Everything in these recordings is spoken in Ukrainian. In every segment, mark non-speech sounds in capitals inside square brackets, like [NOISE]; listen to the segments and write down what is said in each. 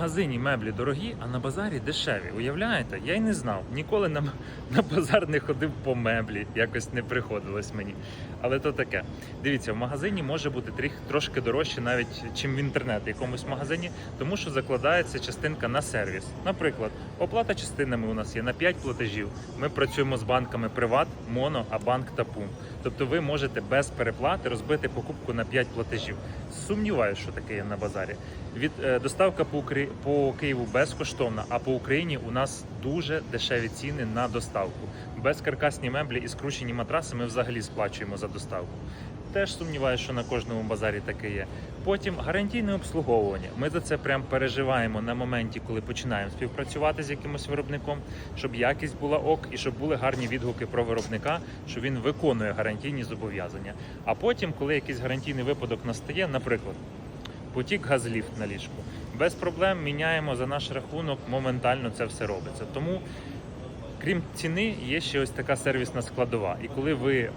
Магазині меблі дорогі, а на базарі дешеві. Уявляєте? Я й не знав. Ніколи на, [LAUGHS] на базар не ходив по меблі, якось не приходилось мені. Але то таке. Дивіться, в магазині може бути тріх, трошки дорожче навіть, чим в інтернет, якомусь магазині, тому що закладається частинка на сервіс. Наприклад, оплата частинами у нас є на 5 платежів. Ми працюємо з банками Приват, Моно, а банк Пум. Тобто ви можете без переплати розбити покупку на 5 платежів. Сумніваюся, що таке є на базарі. Від е, доставка по Украї... по Києву безкоштовна, а по Україні у нас дуже дешеві ціни на доставку. Безкаркасні меблі і скручені матраси ми взагалі сплачуємо за доставку. Теж сумніваюся, що на кожному базарі таке є. Потім гарантійне обслуговування. Ми за це прям переживаємо на моменті, коли починаємо співпрацювати з якимось виробником, щоб якість була ок і щоб були гарні відгуки про виробника, що він виконує гарантійні зобов'язання. А потім, коли якийсь гарантійний випадок настає, наприклад, потік газліфт на ліжку, без проблем міняємо за наш рахунок, моментально це все робиться. Тому Крім ціни, є ще ось така сервісна складова. І коли ви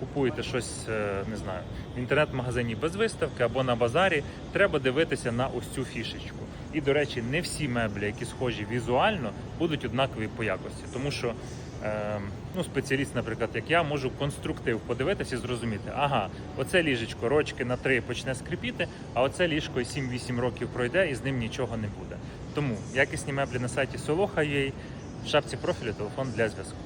купуєте щось, е, не знаю, в інтернет-магазині без виставки або на базарі, треба дивитися на ось цю фішечку. І, до речі, не всі меблі, які схожі візуально, будуть однакові по якості, тому що ну, спеціаліст, наприклад, як я, можу конструктив подивитися і зрозуміти, ага, оце ліжечко рочки на три почне скрипіти, а оце ліжко 7-8 років пройде і з ним нічого не буде. Тому якісні меблі на сайті Soloha.ua, в шапці профілю телефон для зв'язку.